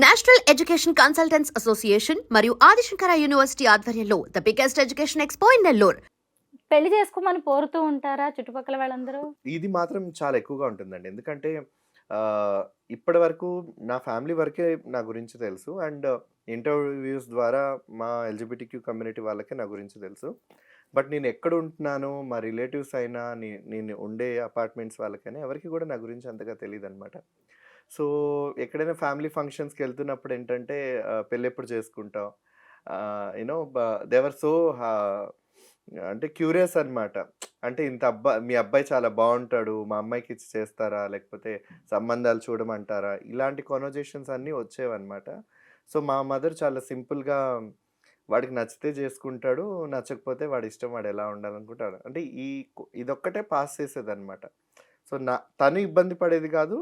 National education consultants association మరియు Adishankara university ఆధ్వర్యంలో the biggest education expo in Nellore. పెళ్ళి చేసుకోమని కోరుతూ ఉంటారా చుట్టుపక్కల వాళ్ళందరూ? ఇది మాత్రం చాలా ఎక్కువగా ఉంటుందండి. ఎందుకంటే ఆ, ఇప్పటి వరకు నా ఫ్యామిలీ వరకే నా గురించి తెలుసు అండ్ ఇంటర్వ్యూస్ ద్వారా మా ఎల్జిబిటిక్యూ కమ్యూనిటీ వాళ్ళకే నా గురించి తెలుసు. బట్ నేను ఎక్కడ ఉంటున్నాను మా రిలేటివ్స్ అయినా నే- నేను ఉండే అపార్ట్మెంట్స్ వాళ్ళకైనా ఎవరికి కూడా నా గురించి అంతగా తెలియదు అనమాట సో ఎక్కడైనా ఫ్యామిలీ ఫంక్షన్స్కి వెళ్తున్నప్పుడు ఏంటంటే పెళ్ళి ఎప్పుడు చేసుకుంటాం యూనో దేవర్ సో అంటే క్యూరియస్ అనమాట అంటే ఇంత అబ్బాయి మీ అబ్బాయి చాలా బాగుంటాడు మా అమ్మాయికి ఇచ్చి చేస్తారా లేకపోతే సంబంధాలు చూడమంటారా ఇలాంటి కొనోజేషన్స్ అన్నీ వచ్చేవన్నమాట. సో మా మదర్ చాలా సింపుల్గా వాడికి నచ్చితే చేసుకుంటాడు నచ్చకపోతే వాడి ఇష్టం వాడు ఎలా ఉండాలనుకుంటాడు. అంటే ఈ ఇదొక్కటే పాస్ చేసేది అనమాట సో నా తను ఇబ్బంది పడేది కాదు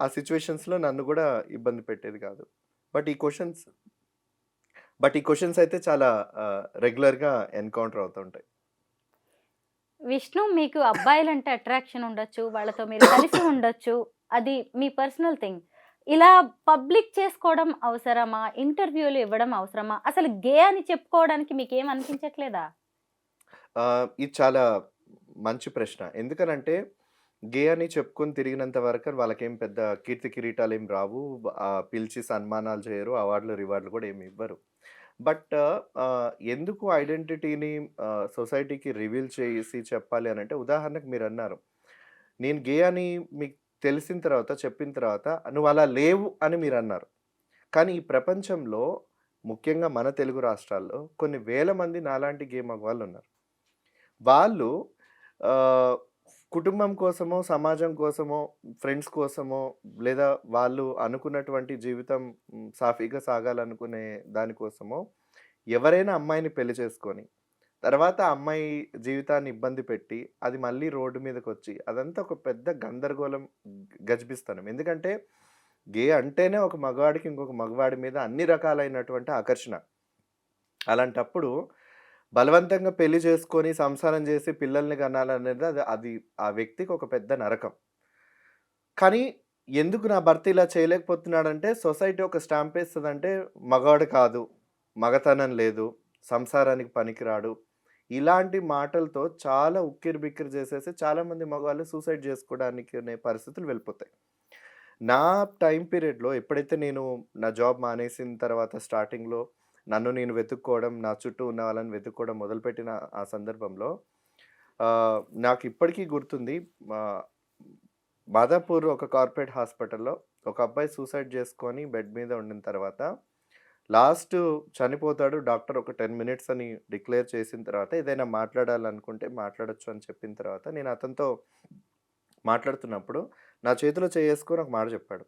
ఆ సిచ్యువేషన్స్లో నన్ను కూడా ఇబ్బంది పెట్టేది కాదు. బట్ ఈ క్వశ్చన్స్ బట్ ఈ క్వశ్చన్స్ అయితే చాలా రెగ్యులర్గా ఎన్కౌంటర్ అవుతుంటాయి విష్ణు మీకు అబ్బాయిలంటే అట్రాక్షన్ ఉండొచ్చు వాళ్ళతో మీరు కలిసి ఉండొచ్చు. అది మీ పర్సనల్ థింగ్. ఇలా పబ్లిక్ చేసుకోవడం అవసరమా? ఇంటర్వ్యూలు ఇవ్వడం అవసరమా? అసలు గే అని చెప్పుకోవడానికి మీకు ఏం అనిపించట్లేదా ఇది చాలా మంచి ప్రశ్న. ఎందుకనంటే గే అని చెప్పుకొని తిరిగినంత వరకు వాళ్ళకేం పెద్ద కీర్తి కిరీటాలు ఏం రావు. ఆ, పిలిచి సన్మానాలు చేయరు. అవార్డులు రివార్డులు కూడా ఏమి ఇవ్వరు. బట్ ఎందుకు ఐడెంటిటీని సొసైటీకి రివీల్ చేసి చెప్పాలి అని అంటే ఉదాహరణకు మీరు అన్నారు. నేను గే అని మీకు తెలిసిన తర్వాత చెప్పిన తర్వాత నువ్వు అలా లేవు అని మీరు అన్నారు. కానీ ఈ ప్రపంచంలో ముఖ్యంగా మన తెలుగు రాష్ట్రాల్లో కొన్ని వేల మంది నాలాంటి గే మగవాళ్ళు ఉన్నారు. వాళ్ళు కుటుంబం కోసమో సమాజం కోసమో ఫ్రెండ్స్ కోసమో లేదా వాళ్ళు అనుకున్నటువంటి జీవితం సాఫీగా సాగాలనుకునే దానికోసమో ఎవరైనా అమ్మాయిని పెళ్ళి చేసుకొని తర్వాత అమ్మాయి జీవితాన్ని ఇబ్బంది పెట్టి అది మళ్ళీ రోడ్డు మీదకి వచ్చి అదంతా ఒక పెద్ద గందరగోళం గజిపిస్తాను ఎందుకంటే గే అంటేనే ఒక మగవాడికి ఇంకొక మగవాడి మీద అన్ని రకాలైనటువంటి ఆకర్షణ. అలాంటప్పుడు బలవంతంగా పెళ్ళి చేసుకొని సంసారం చేసి పిల్లల్ని కనాలనేది అది అది ఆ వ్యక్తికి ఒక పెద్ద నరకం. కానీ ఎందుకు నా భర్త ఇలా చేయలేకపోతున్నాడంటే సొసైటీ ఒక స్టాంప్ వేస్తుందంటే మగవాడు కాదు మగతనం లేదు సంసారానికి పనికిరాడు. ఇలాంటి మాటలతో చాలా ఉక్కిరి బిక్కిరి చేసేసి చాలామంది మగవాళ్ళు సూసైడ్ చేసుకోవడానికి అనే పరిస్థితులు వెళ్ళిపోతాయి. నా టైం పీరియడ్లో ఎప్పుడైతే నేను నా జాబ్ మానేసిన తర్వాత స్టార్టింగ్లో నన్ను నేను వెతుక్కోవడం నా చుట్టూ ఉన్న వాళ్ళని వెతుక్కోవడం మొదలుపెట్టిన ఆ సందర్భంలో నాకు ఇప్పటికీ గుర్తుంది మా మాదాపూర్ ఒక కార్పొరేట్ హాస్పిటల్లో ఒక అబ్బాయి సూసైడ్ చేసుకొని బెడ్ మీద ఉండిన తర్వాత లాస్ట్ చనిపోతాడు డాక్టర్ ఒక టెన్ మినిట్స్ అని డిక్లేర్ చేసిన తర్వాత ఏదైనా మాట్లాడాలనుకుంటే మాట్లాడొచ్చు అని చెప్పిన తర్వాత నేను అతనితో మాట్లాడుతున్నప్పుడు నా చేతిలో చేసుకొని ఒక మాట చెప్పాడు.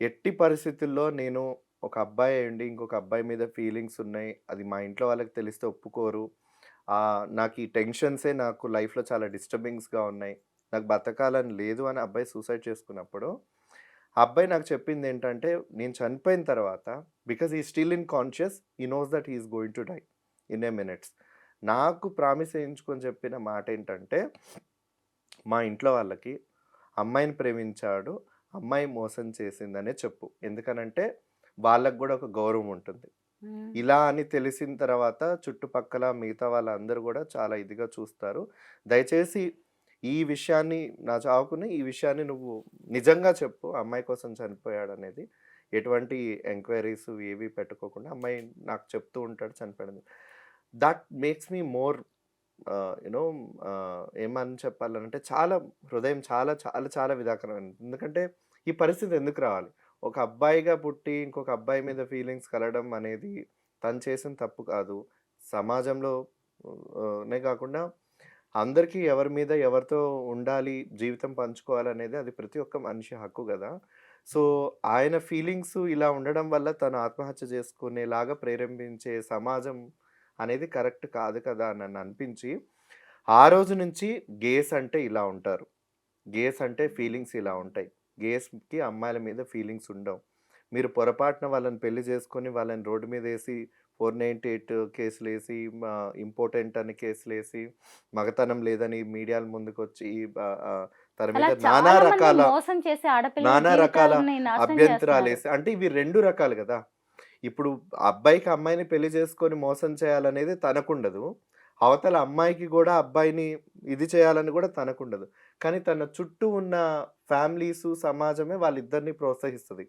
ఎట్టి పరిస్థితుల్లో నేను ఒక అబ్బాయి అయ్యండి ఇంకొక అబ్బాయి మీద ఫీలింగ్స్ ఉన్నాయి. అది మా ఇంట్లో వాళ్ళకి తెలిస్తే ఒప్పుకోరు. నాకు ఈ టెన్షన్సే నాకు లైఫ్లో చాలా డిస్టర్బింగ్స్గా ఉన్నాయి. నాకు బతకాలని లేదు అని అబ్బాయి సూసైడ్ చేసుకున్నప్పుడు ఆ అబ్బాయి నాకు చెప్పింది ఏంటంటే నేను చనిపోయిన తర్వాత because he still in conscious he knows that is going to die in a minutes నాకు ప్రామిస్ చేయించుకొని చెప్పిన మాట ఏంటంటే మా ఇంట్లో వాళ్ళకి అమ్మాయిని ప్రేమించాడు అమ్మాయి మోసం చేసిందనే చెప్పు. ఎందుకనంటే వాళ్ళకు కూడా ఒక గౌరవం ఉంటుంది. ఇలా అని తెలిసిన తర్వాత చుట్టుపక్కల మిగతా వాళ్ళందరూ కూడా చాలా ఇదిగా చూస్తారు. దయచేసి ఈ విషయాన్ని నా చావుకుని ఈ విషయాన్ని నువ్వు నిజంగా చెప్పు అమ్మాయి కోసం చనిపోయాడు అనేది ఎటువంటి ఎంక్వైరీస్ ఏవి పెట్టుకోకుండా అమ్మాయి నాకు చెప్తూ ఉంటాడు చనిపోయాడు that makes me more you know ఏమని చెప్పాలంటే చాలా హృదయం చాలా చాలా చాలా విధాకరమైనది ఎందుకంటే ఈ పరిస్థితి ఎందుకు రావాలి? ఒక అబ్బాయిగా పుట్టి ఇంకొక అబ్బాయి మీద ఫీలింగ్స్ కలగడం అనేది తను చేసిన తప్పు కాదు. సమాజంలో నే కాకుండా అందరికీ ఎవరి మీద ఎవరితో ఉండాలి జీవితం పంచుకోవాలనేది అది ప్రతి ఒక్క మనిషి హక్కు కదా. సో ఆయన ఫీలింగ్స్ ఇలా ఉండడం వల్ల తను ఆత్మహత్య చేసుకునేలాగా ప్రేరేపించే సమాజం అనేది కరెక్ట్ కాదు కదా అని నన్ను అనిపించి ఆ రోజు నుంచి గేస్ అంటే ఇలా ఉంటారు. గేస్ అంటే ఫీలింగ్స్ ఇలా ఉంటాయి. గేస్కి అమ్మాయిల మీద ఫీలింగ్స్ ఉండవు. మీరు పొరపాటున వాళ్ళని పెళ్ళి చేసుకొని వాళ్ళని రోడ్డు మీద వేసి ఫోర్ నైంటీ ఎయిట్ కేసులు వేసి ఇంపార్టెంట్ అని కేసులు వేసి మగతనం లేదని మీడియాల ముందుకు వచ్చి తన మీద నానా రకాల నానా రకాల అభ్యంతరాలు. వేసి అంటే ఇవి రెండు రకాలు కదా. ఇప్పుడు అబ్బాయికి అమ్మాయిని పెళ్ళి చేసుకొని మోసం చేయాలనేది తనకుండదు. అవతల అమ్మాయికి కూడా అబ్బాయిని ఇది చేయాలని కూడా తనకుండదు. కానీ తన చుట్టూ ఉన్న ఫ్యామిలీస్ సమాజమే వాళ్ళిద్దరిని ప్రోత్సహిస్తుంది.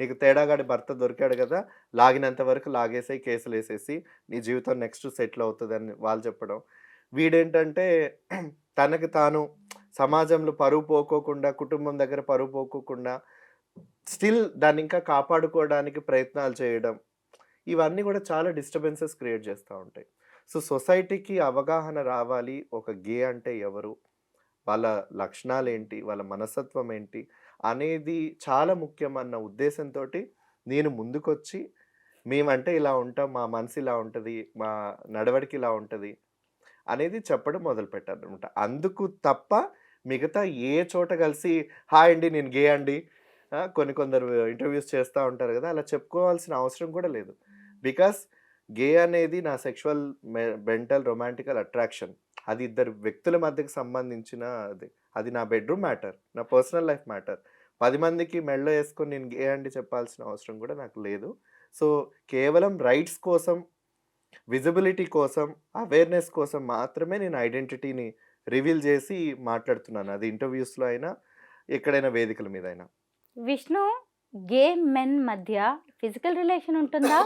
నీకు తేడాగాడి భర్త దొరికాడు కదా లాగినంత వరకు లాగేసేయి కేసులు వేసేసి నీ జీవితం నెక్స్ట్ సెటిల్ అవుతుందని వాళ్ళు చెప్పడం. వీడేంటంటే తనకు తాను సమాజంలో పరువు పోకోకుండా కుటుంబం దగ్గర పరువు పోకోకుండా స్టిల్ దాన్ని ఇంకా కాపాడుకోవడానికి ప్రయత్నాలు చేయడం. ఇవన్నీ కూడా చాలా డిస్టర్బెన్సెస్ క్రియేట్ చేస్తూ ఉంటాయి. సో సొసైటీకి అవగాహన రావాలి. ఒక గే అంటే ఎవరు? వాళ్ళ లక్షణాలు ఏంటి వాళ్ళ మనస్తత్వం ఏంటి అనేది చాలా ముఖ్యం అన్న ఉద్దేశంతో నేను ముందుకొచ్చి మేమంటే ఇలా ఉంటాం మా మనసు ఇలా ఉంటుంది మా నడవడికి ఇలా ఉంటుంది అనేది చెప్పడం మొదలుపెట్టాను అనమాట అందుకు తప్ప మిగతా ఏ చోట కలిసి హాయ్ అండి నేను గే అండి. కొన్ని కొందరు ఇంటర్వ్యూస్ చేస్తూ ఉంటారు కదా అలా చెప్పుకోవాల్సిన అవసరం కూడా లేదు. బికాస్ గే అనేది నా సెక్షువల్ మెంటల్ రొమాంటికల్ అట్రాక్షన్. అది ఇద్దరు వ్యక్తుల మధ్యకి సంబంధించిన అది. అది నా బెడ్రూమ్ మ్యాటర్ నా పర్సనల్ లైఫ్ మ్యాటర్. పది మందికి మెళ్ళ వేసుకొని నేను గే అండి చెప్పాల్సిన అవసరం కూడా నాకు లేదు. సో కేవలం రైట్స్ కోసం విజిబిలిటీ కోసం అవేర్నెస్ కోసం మాత్రమే నేను ఐడెంటిటీని రివీల్ చేసి మాట్లాడుతున్నాను. అది ఇంటర్వ్యూస్లో అయినా ఎక్కడైనా వేదికల మీద అయినా విష్ణు గే మెన్ మధ్య ఫిజికల్ రిలేషన్ ఉంటుందా?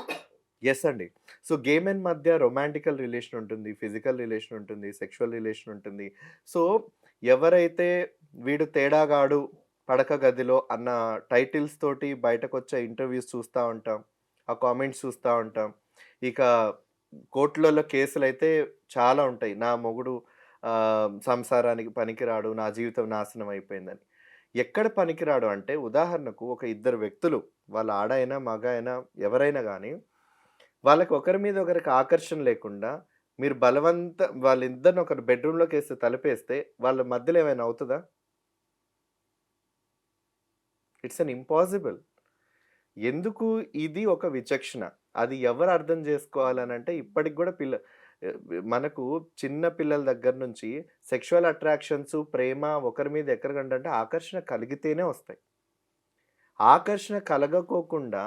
ఎస్ అండి. సో గేమ్ అండ్ మధ్య రొమాంటికల్ రిలేషన్ ఉంటుంది ఫిజికల్ రిలేషన్ ఉంటుంది సెక్షువల్ రిలేషన్ ఉంటుంది. సో ఎవరైతే వీడు తేడాగాడు పడక గదిలో అన్న టైటిల్స్ తోటి బయటకు వచ్చే ఇంటర్వ్యూస్ చూస్తూ ఉంటాం ఆ కామెంట్స్ చూస్తూ ఉంటాం. ఇక కోర్టులలో కేసులు అయితే చాలా ఉంటాయి. నా మొగుడు సంసారానికి పనికిరాడు నా జీవితం నాశనం అయిపోయిందని. ఎక్కడ పనికిరాడు అంటే ఉదాహరణకు ఒక ఇద్దరు వ్యక్తులు వాళ్ళ ఆడైనా మగ అయినా ఎవరైనా కానీ వాళ్ళకి ఒకరి మీద ఒకరికి ఆకర్షణ లేకుండా మీరు బలవంత వాళ్ళిద్దరిని ఒకరు బెడ్రూమ్లోకి వేస్తే తలపేస్తే వాళ్ళ మధ్యలో ఏమైనా అవుతుందా? It's an impossible. ఎందుకు ఇది ఒక విచక్షణ? అది ఎవరు అర్థం చేసుకోవాలని అంటే ఇప్పటికి కూడా పిల్ల మనకు చిన్న పిల్లల దగ్గర నుంచి సెక్షువల్ అట్రాక్షన్స్ ప్రేమ ఒకరి మీద ఎక్కడికంటే అంటే ఆకర్షణ కలిగితేనే వస్తాయి. ఆకర్షణ కలగకోకుండా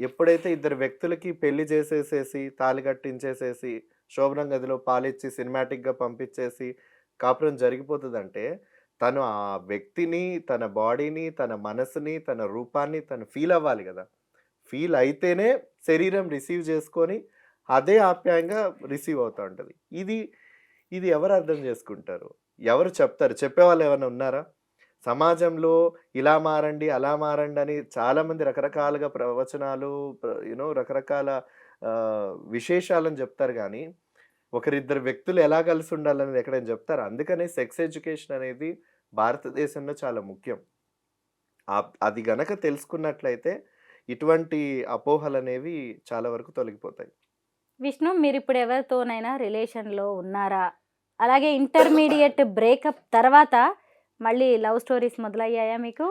ఎప్పుడైతే ఇద్దరు వ్యక్తులకి పెళ్ళి చేసేసేసి తాళి కట్టించేసేసి శోభనం గదిలో పాలిచ్చి సినిమాటిక్గా పంపించేసి కాపురం జరిగిపోతుందంటే తను ఆ వ్యక్తిని తన బాడీని తన మనసుని తన రూపాన్ని తను ఫీల్ అవ్వాలి కదా. ఫీల్ అయితేనే శరీరం రిసీవ్ చేసుకొని అదే ఆప్యాయంగా రిసీవ్ అవుతూ ఉంటుంది. ఇది ఇది ఎవరు అర్థం చేసుకుంటారు? ఎవరు చెప్తారు? చెప్పేవాళ్ళు ఏమైనా ఉన్నారా? సమాజంలో ఇలా మారండి అలా మారండి అని చాలామంది రకరకాలుగా ప్రవచనాలు యూనో రకరకాల విశేషాలను చెప్తారు కానీ ఒకరిద్దరు వ్యక్తులు ఎలా కలిసి ఉండాలనేది ఎక్కడైనా చెప్తారు? అందుకనే సెక్స్ ఎడ్యుకేషన్ అనేది భారతదేశంలో చాలా ముఖ్యం. అది గనక తెలుసుకున్నట్లయితే ఇటువంటి అపోహలు అనేవి చాలా వరకు తొలగిపోతాయి. విష్ణు మీరు ఇప్పుడు ఎవరితోనైనా రిలేషన్లో ఉన్నారా? అలాగే ఇంటర్మీడియట్ బ్రేకప్ తర్వాత మళ్ళీ లవ్ స్టోరీస్ మొదలయ్యాయా మీకు?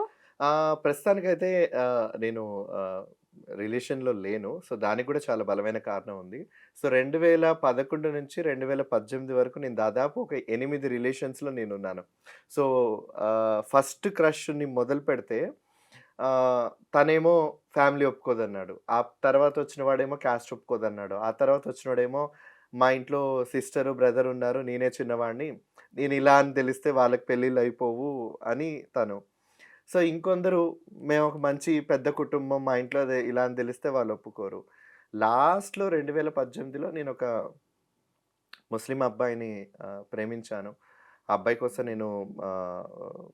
ప్రస్తుతానికైతే నేను రిలేషన్లో లేను. సో దానికి కూడా చాలా బలమైన కారణం ఉంది. సో రెండు వేల పదకొండు నుంచి రెండు వేల పద్దెనిమిది వరకు నేను దాదాపు ఒక ఎనిమిది రిలేషన్స్లో నేను ఉన్నాను సో ఫస్ట్ క్రష్ని మొదలు పెడితే తనేమో ఫ్యామిలీ ఒప్పుకోదన్నాడు. ఆ తర్వాత వచ్చిన వాడేమో క్యాస్ట్ ఒప్పుకోదన్నాడు. ఆ తర్వాత వచ్చినవాడేమో మా ఇంట్లో సిస్టరు బ్రదర్ ఉన్నారు. నేనే చిన్నవాడిని. నేను ఇలా అని తెలిస్తే వాళ్ళకి పెళ్ళిళ్ళు అయిపోవు అని తను. సో ఇంకొందరు మేము ఒక మంచి పెద్ద కుటుంబం మా ఇంట్లో అదే ఇలా అని తెలిస్తే వాళ్ళు ఒప్పుకోరు. లాస్ట్లో రెండు వేల పద్దెనిమిదిలో నేను ఒక ముస్లిం అబ్బాయిని ప్రేమించాను. ఆ అబ్బాయి కోసం నేను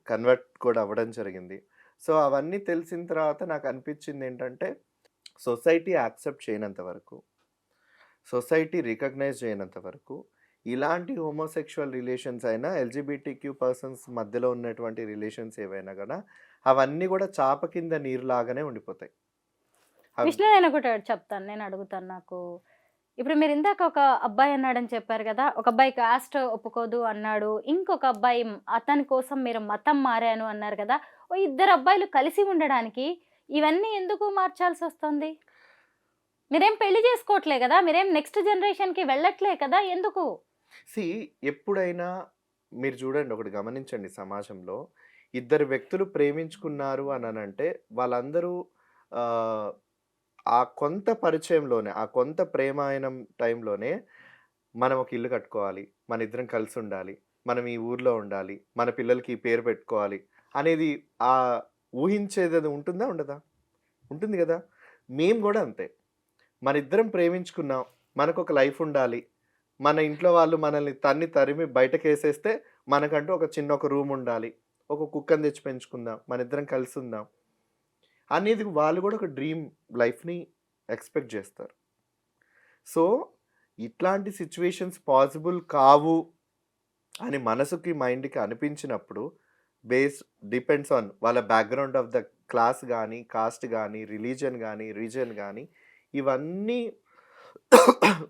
కన్వర్ట్ కూడా అవ్వడం జరిగింది. సో అవన్నీ తెలిసిన తర్వాత నాకు అనిపించింది ఏంటంటే సొసైటీ యాక్సెప్ట్ చేయనంత వరకు సొసైటీ రికగ్నైజ్ చేయనంత వరకు ఇలాంటి హోమోసెక్షువల్ రిలేషన్స్ అయినా ఎల్జిబిటిక్యూ పర్సన్స్ మధ్యలో ఉన్నటువంటి రిలేషన్స్ ఏవైనా కూడా అవన్నీ కూడా చాప కింద నీరు లాగానే ఉండిపోతాయి. అవి- విష్ణు నేను ఒకటి చెప్తాను నేను అడుగుతాను నాకు. ఇప్పుడు మీరు ఇందాక ఒక అబ్బాయి అన్నాడని చెప్పారు కదా ఒక అబ్బాయి కాస్ట్ ఒప్పుకోదు అన్నాడు ఇంకొక అబ్బాయి అతని కోసం మీరు మతం మారాను అన్నారు కదా ఓ ఇద్దరు అబ్బాయిలు కలిసి ఉండడానికి ఇవన్నీ ఎందుకు మార్చాల్సి వస్తుంది? మీరేం పెళ్ళి చేసుకోవట్లే కదా మీరేం నెక్స్ట్ జనరేషన్కి వెళ్ళట్లే కదా ఎందుకు? సి ఎప్పుడైనా మీరు చూడండి ఒకటి గమనించండి సమాజంలో. ఇద్దరు వ్యక్తులు ప్రేమించుకున్నారు అని అంటే వాళ్ళందరూ ఆ, కొంత పరిచయంలోనే ఆ కొంత ప్రేమాయణం టైంలోనే మనం ఒక ఇల్లు కట్టుకోవాలి మన ఇద్దరం కలిసి ఉండాలి మనం ఈ ఊర్లో ఉండాలి మన పిల్లలకి ఈ పేరు పెట్టుకోవాలి అనేది ఆ ఊహించేది అది ఉంటుందా ఉండదా? ఉంటుంది కదా? మేము కూడా అంతే. మన ఇద్దరం ప్రేమించుకున్నాం మనకు ఒక లైఫ్ ఉండాలి మన ఇంట్లో వాళ్ళు మనల్ని తన్ని తరిమి బయటకు వేసేస్తే మనకంటూ ఒక చిన్న ఒక రూమ్ ఉండాలి. ఒక కుక్కని తెచ్చి పెంచుకుందాం. మన ఇద్దరం కలిసి ఉందాం. అనేది వాళ్ళు కూడా ఒక డ్రీమ్ లైఫ్ని ఎక్స్పెక్ట్ చేస్తారు. సో ఇట్లాంటి సిచ్యువేషన్స్ పాసిబుల్ కావు అని మనసుకి మైండ్కి అనిపించినప్పుడు బేస్ డిపెండ్స్ ఆన్ వాళ్ళ బ్యాక్గ్రౌండ్ ఆఫ్ ద క్లాస్ కానీ కాస్ట్ కానీ రిలీజన్ కానీ రీజన్ కానీ ఇవన్నీ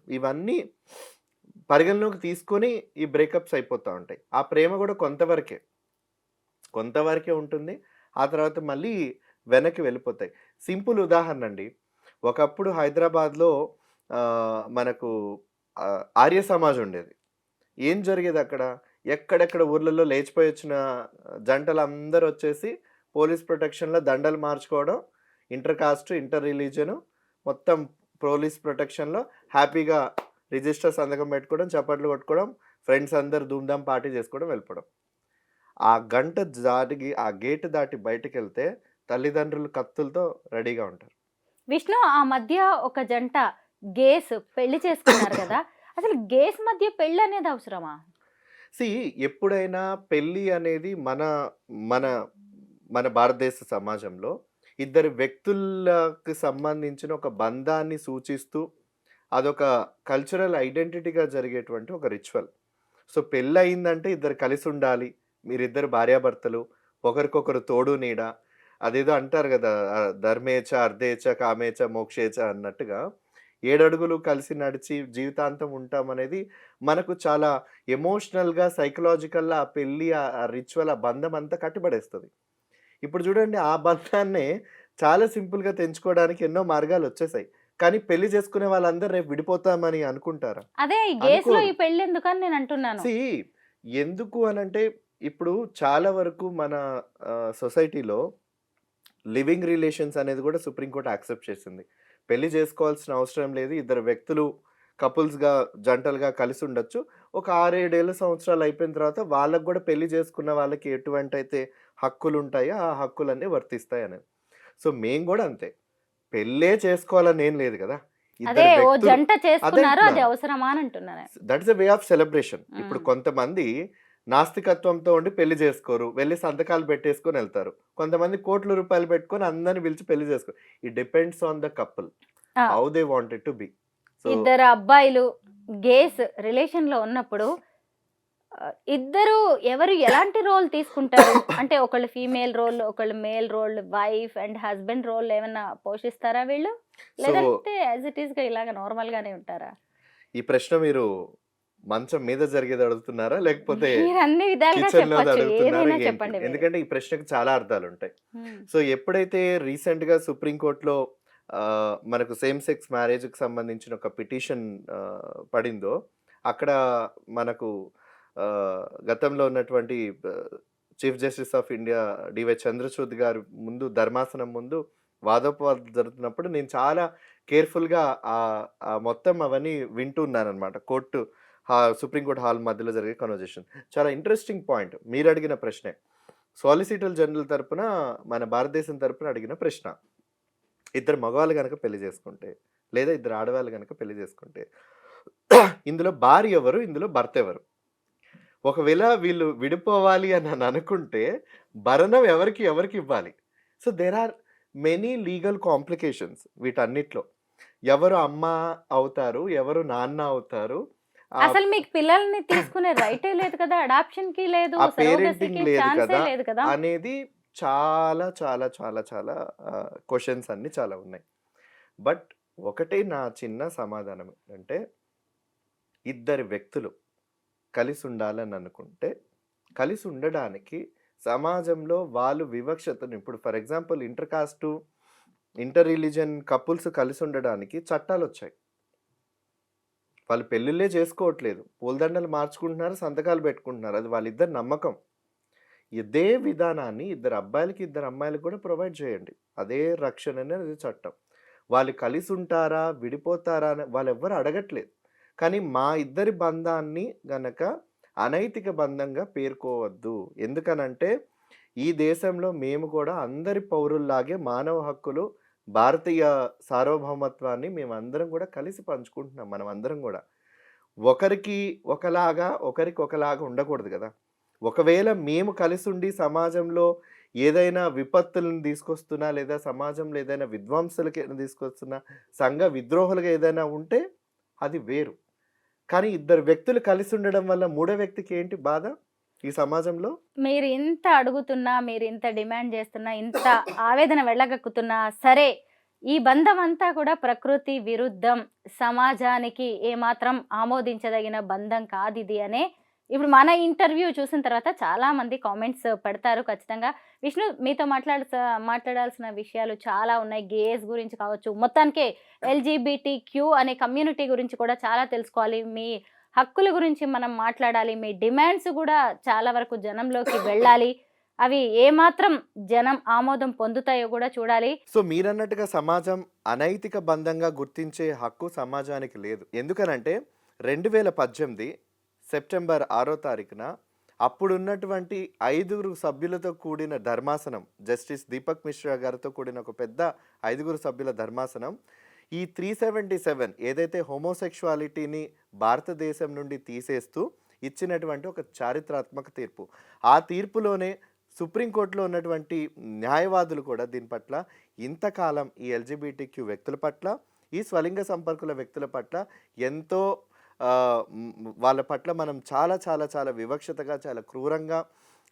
ఇవన్నీ పరిగణలోకి తీసుకొని ఈ బ్రేకప్స్ అయిపోతూ ఉంటాయి. ఆ ప్రేమ కూడా కొంతవరకే. కొంతవరకే ఉంటుంది. ఆ తర్వాత మళ్ళీ వెనక్కి వెళ్ళిపోతాయి. సింపుల్ ఉదాహరణ అండి. ఒకప్పుడు హైదరాబాద్లో మనకు ఆర్య సమాజ్ ఉండేది. ఏం జరిగేది అక్కడ? ఎక్కడెక్కడ ఊర్లలో లేచిపోయి వచ్చిన జంటలు అందరూ వచ్చేసి పోలీస్ ప్రొటెక్షన్లో దండలు మార్చుకోవడం ఇంటర్ కాస్ట్ ఇంటర్ రిలీజను మొత్తం పోలీస్ ప్రొటెక్షన్లో హ్యాపీగా రిజిస్టర్ సంతకం పెట్టుకోవడం చప్పట్లు కొట్టుకోవడం ఫ్రెండ్స్ అందరు ధూమ్ధామ్ పార్టీ చేసుకోవడం వెళ్ళిపోవడం. ఆ గంట దాటి ఆ గేట్ దాటి బయటకు వెళ్తే తల్లిదండ్రులు కత్తులతో రెడీగా ఉంటారు. విష్ణు ఆ మధ్య ఒక జంట గేస్ పెళ్ళి చేసుకున్నారు కదా అసలు గేస్ మధ్య పెళ్ళి అనేది అవసరమా? సి ఎప్పుడైనా పెళ్ళి అనేది మన మన మన భారతదేశ సమాజంలో ఇద్దరు వ్యక్తులకు సంబంధించిన ఒక బంధాన్ని సూచిస్తూ అదొక కల్చరల్ ఐడెంటిటీగా జరిగేటువంటి ఒక రిచువల్ సో పెళ్ళి అయిందంటే ఇద్దరు కలిసి ఉండాలి మీరిద్దరు భార్యాభర్తలు ఒకరికొకరు తోడు నీడ. అదేదో అంటారు కదా ధర్మేచ అర్ధేచ కామేచ మోక్షేచ అన్నట్టుగా ఏడడుగులు కలిసి నడిచి జీవితాంతం ఉంటాం అనేది మనకు చాలా ఎమోషనల్గా సైకలాజికల్గా ఆ పెళ్ళి ఆ రిచువల్ ఆ బంధం అంతా కట్టుబడేస్తుంది ఇప్పుడు చూడండి ఆ బంధాన్నే చాలా సింపుల్గా తెంచుకోవడానికి ఎన్నో మార్గాలు వచ్చేసాయి కానీ పెళ్ళి చేసుకునే వాళ్ళందరూ రేపు విడిపోతామని అనుకుంటారా? అదే ఈ గేస్లో. ఈ పెళ్ళి ఎందుకని నేను అంటున్నాను. సి ఎందుకు అనంటే ఇప్పుడు చాలా వరకు మన సొసైటీలో లివింగ్ రిలేషన్స్ అనేది కూడా సుప్రీంకోర్టు యాక్సెప్ట్ చేసింది. పెళ్ళి చేసుకోవాల్సిన అవసరం లేదు ఇద్దరు వ్యక్తులు కపుల్స్గా జంటలుగా కలిసి ఉండొచ్చు. ఒక ఆరేడేళ్ళ సంవత్సరాలు అయిపోయిన తర్వాత వాళ్ళకు కూడా పెళ్ళి చేసుకున్న వాళ్ళకి ఎటువంటి అయితే హక్కులు ఉంటాయో ఆ హక్కులన్నీ వర్తిస్తాయి అనేది సో మేము కూడా అంతే. పెళ్ళే చేసుకోవాలని ఏం లేదు కదా అదే ఓ జంట చేసుకున్నారు అది. అవసరమా అని అంటున్నాను that is a way of celebration ఇప్పుడు. కొంతమంది నాస్తికత్వంతో ఉండి పెళ్ళి చేసుకోరు వెళ్ళి సంతకాలు పెట్టేసుకొని వెళ్తారు కొంతమంది కోట్ల రూపాయలు పెట్టుకొని అందరిని పిలిచి పెళ్ళి చేసుకోరు it depends on the couple. How they wanted to be ఇద్దరు అబ్బాయిలు గేస్ రిలేషన్లో ఉన్నప్పుడు ఇద్దరు ఎవరు ఎలాంటి రోల్ తీసుకుంటారు? అంటే ఒకళ్ళు ఫీమేల్ రోల్ ఒకళ్ళు male role wife and husband role ఏమైనా పోషిస్తారా వీళ్ళు? లేదంటే యాజ్ ఇట్ ఈస్గా ఇలాగ నార్మల్ గానే ఉంటారా? ఈ ప్రశ్న మీరు మంచం మీద జరిగేది అడుగుతున్నారా? లేకపోతే అడుగుతున్నారా. ఎందుకంటే ఈ ప్రశ్నకు చాలా అర్థాలు ఉంటాయి. సో ఎప్పుడైతే రీసెంట్గా సుప్రీంకోర్టులో మనకు సేమ్ సెక్స్ మ్యారేజ్కి సంబంధించిన ఒక పిటిషన్ పడిందో అక్కడ మనకు గతంలో ఉన్నటువంటి chief justice of India DY Chandrachud గారు ముందు ధర్మాసనం ముందు వాదోపవాదం జరుగుతున్నప్పుడు నేను చాలా కేర్ఫుల్గా ఆ మొత్తం అవన్నీ వింటూ ఉన్నానమాట కోర్టు హా సుప్రీంకోర్టు హాల్ మధ్యలో జరిగే కన్వర్జేషన్ చాలా ఇంట్రెస్టింగ్ పాయింట్ మీరు అడిగిన ప్రశ్నే. సాలిసిటర్ జనరల్ తరపున మన భారతదేశం తరపున అడిగిన ప్రశ్న. ఇద్దరు మగవాళ్ళు కనుక పెళ్ళి చేసుకుంటే లేదా ఇద్దరు ఆడవాళ్ళు కనుక పెళ్ళి చేసుకుంటే ఇందులో భార్య ఎవరు ఇందులో భర్త ఎవరు? ఒకవేళ వీళ్ళు విడిపోవాలి అని అని అనుకుంటే భరణం ఎవరికి ఎవరికి ఇవ్వాలి? So there are many legal complications వీటన్నిటిలో. ఎవరు అమ్మ అవుతారు ఎవరు నాన్న అవుతారు అసలు మీకు పిల్లల్ని తీసుకునే రైటే లేదు కదా అడాప్షన్కి లేదు కదా లేదు కదా. అనేది చాలా చాలా చాలా చాలా క్వశ్చన్స్ అన్ని చాలా ఉన్నాయి. బట్ ఒకటే నా చిన్న సమాధానం ఏంటంటే ఇద్దరు వ్యక్తులు కలిసి ఉండాలని అనుకుంటే కలిసి ఉండడానికి సమాజంలో వాళ్ళు వివక్షతను ఇప్పుడు for example inter caste inter religion couples కలిసి ఉండడానికి చట్టాలు వచ్చాయి వాళ్ళు పెళ్ళిళ్ళే చేసుకోవట్లేదు. పూలదండలు మార్చుకుంటున్నారు సంతకాలు పెట్టుకుంటున్నారు. అది వాళ్ళిద్దరు నమ్మకం. ఇదే విధానాన్ని ఇద్దరు అబ్బాయిలకి ఇద్దరు అమ్మాయిలకు కూడా ప్రొవైడ్ చేయండి. అదే రక్షణ అనేది చట్టం. వాళ్ళు కలిసి ఉంటారా విడిపోతారా అని వాళ్ళు ఎవ్వరు అడగట్లేదు. కానీ మా ఇద్దరి బంధాన్ని గనక అనైతిక బంధంగా పేర్కోవద్దు. ఎందుకనంటే ఈ దేశంలో మేము కూడా అందరి పౌరుల్లాగే మానవ హక్కులు భారతీయ సార్వభౌమత్వాన్ని మేము అందరం కూడా కలిసి పంచుకుంటున్నాం మనం అందరం కూడా. ఒకరికి ఒకలాగా ఒకరికి ఒకలాగా ఉండకూడదు కదా. ఒకవేళ మేము కలిసి ఉండి సమాజంలో ఏదైనా విపత్తులను తీసుకొస్తున్నా లేదా సమాజంలో ఏదైనా విద్వాంసులకి తీసుకొస్తున్నా సంఘ విద్రోహులుగా ఏదైనా ఉంటే అది వేరు. కానీ ఇద్దరు వ్యక్తులు కలిసి ఉండడం వల్ల మూడో వ్యక్తికి ఏంటి బాధ ఈ సమాజంలో? మీరు ఇంత అడుగుతున్నా మీరు ఇంత డిమాండ్ చేస్తున్నా ఇంత ఆవేదన వెళ్ళగక్కుతున్నా సరే ఈ బంధం అంతా కూడా ప్రకృతి విరుద్ధం. సమాజానికి ఏమాత్రం ఆమోదించదగిన బంధం కాదు ఇది అనే ఇప్పుడు మన ఇంటర్వ్యూ చూసిన తర్వాత చాలామంది కామెంట్స్ పెడతారు ఖచ్చితంగా. విష్ణు మీతో మాట్లాడ మాట్లాడాల్సిన విషయాలు చాలా ఉన్నాయి. గేస్ గురించి కావచ్చు మొత్తానికి ఎల్జీబీటీ క్యూ అనే కమ్యూనిటీ గురించి కూడా చాలా తెలుసుకోవాలి. మీ హక్కుల గురించి మనం మాట్లాడాలి. మీ డిమాండ్స్ కూడా చాలా వరకు జనంలోకి వెళ్ళాలి. అవి ఏమాత్రం జనం ఆమోదం పొందుతాయో కూడా చూడాలి. సో మీరన్నట్టుగా సమాజం అనైతిక బంధంగా గుర్తించే హక్కు సమాజానికి లేదు. ఎందుకనంటే రెండు వేల పద్దెనిమిది సెప్టెంబర్ ఆరో తారీఖున అప్పుడున్నటువంటి ఐదుగురు సభ్యులతో కూడిన ధర్మాసనం జస్టిస్ దీపక్ మిశ్రా గారితో కూడిన ఒక పెద్ద ఐదుగురు సభ్యుల ధర్మాసనం ఈ త్రీ సెవెంటీ సెవెన్ ఏదైతే హోమోసెక్షువాలిటీని భారతదేశం నుండి తీసేస్తూ ఇచ్చినటువంటి ఒక చారిత్రాత్మక తీర్పు. ఆ తీర్పులోనే సుప్రీంకోర్టులో ఉన్నటువంటి న్యాయవాదులు కూడా దీని పట్ల ఇంతకాలం ఈ ఎల్జిబిటిక్యూ వ్యక్తుల పట్ల ఈ స్వలింగ సంపర్కుల వ్యక్తుల పట్ల ఎంతో వాళ్ళ పట్ల మనం చాలా చాలా చాలా వివక్షతగా చాలా క్రూరంగా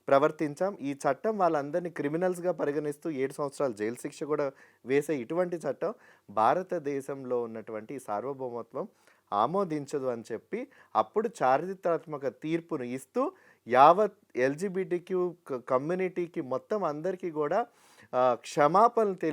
ప్రవర్తించాం. ఈ చట్టం వాళ్ళందరినీ క్రిమినల్స్గా పరిగణిస్తూ ఏడు సంవత్సరాలు జైలు శిక్ష కూడా వేసే ఇటువంటి చట్టం భారతదేశంలో ఉన్నటువంటి సార్వభౌమత్వం ఆమోదించదు అని చెప్పి అప్పుడు చారిత్రాత్మక తీర్పును ఇస్తూ యావత్ ఎల్జిబిటిక్యూ కమ్యూనిటీకి మొత్తం అందరికీ కూడా క్షమాపణలు